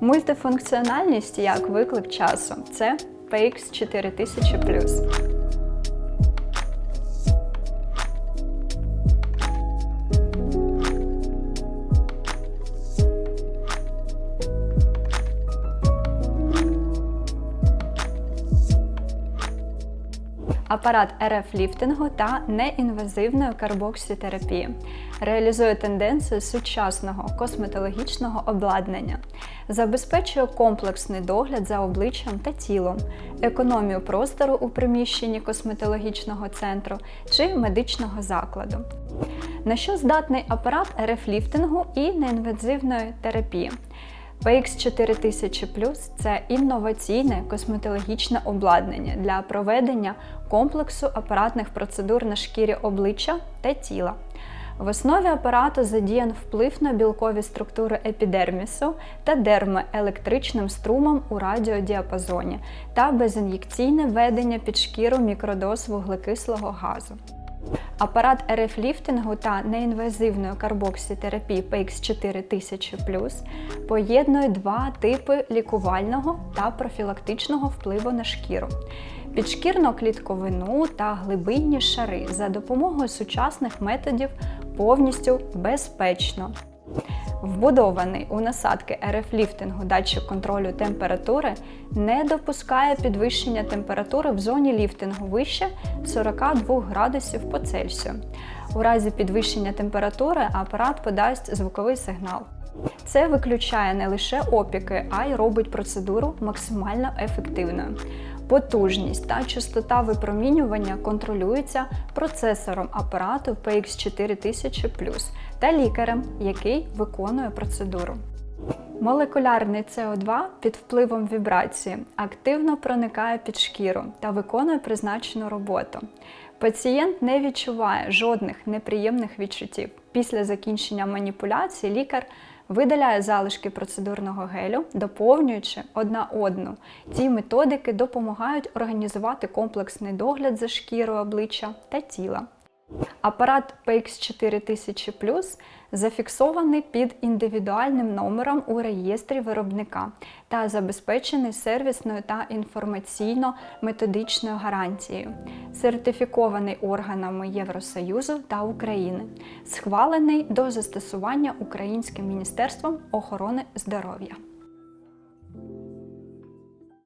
Мультифункціональність як виклик часу. Це PX 4000 Апарат РФ-ліфтингу та неінвазивної карбоксітерапії реалізує тенденцію сучасного косметологічного обладнання, забезпечує комплексний догляд за обличчям та тілом, економію простору у приміщенні косметологічного центру чи медичного закладу. На що здатний апарат РФ-ліфтингу і неінвазивної терапії? PX 4000 це інноваційне косметологічне обладнання для проведення комплексу апаратних процедур на шкірі обличчя та тіла. В основі апарату задіян вплив на білкові структури епідермісу та дерми електричним струмом у радіодіапазоні та безін'єкційне введення під шкіру мікродоз вуглекислого газу. Апарат РФ-ліфтингу та неінвазивної карбоксітерапії PX 4000 поєднує два типи лікувального та профілактичного впливу на шкіру, підшкірну клітковину та глибинні шари за допомогою сучасних методів повністю безпечно. Вбудований у насадки РФ-ліфтингу датчик контролю температури не допускає підвищення температури в зоні ліфтингу вище 42 градусів по Цельсію. У разі підвищення температури апарат подасть звуковий сигнал. Це виключає не лише опіки, а й робить процедуру максимально ефективною. Потужність та частота випромінювання контролюються процесором апарату PX 4000 та лікарем, який виконує процедуру. Молекулярний СО2 під впливом вібрації активно проникає під шкіру та виконує призначену роботу. Пацієнт не відчуває жодних неприємних відчуттів. Після закінчення маніпуляції лікар видаляє залишки процедурного гелю, доповнюючи одна одну. Ці методики допомагають організувати комплексний догляд за шкірою обличчя та тіла. Апарат PX 4000 зафіксований під індивідуальним номером у реєстрі виробника та забезпечений сервісною та інформаційно-методичною гарантією, сертифікований органами Євросоюзу та України, схвалений до застосування Українським міністерством охорони здоров'я.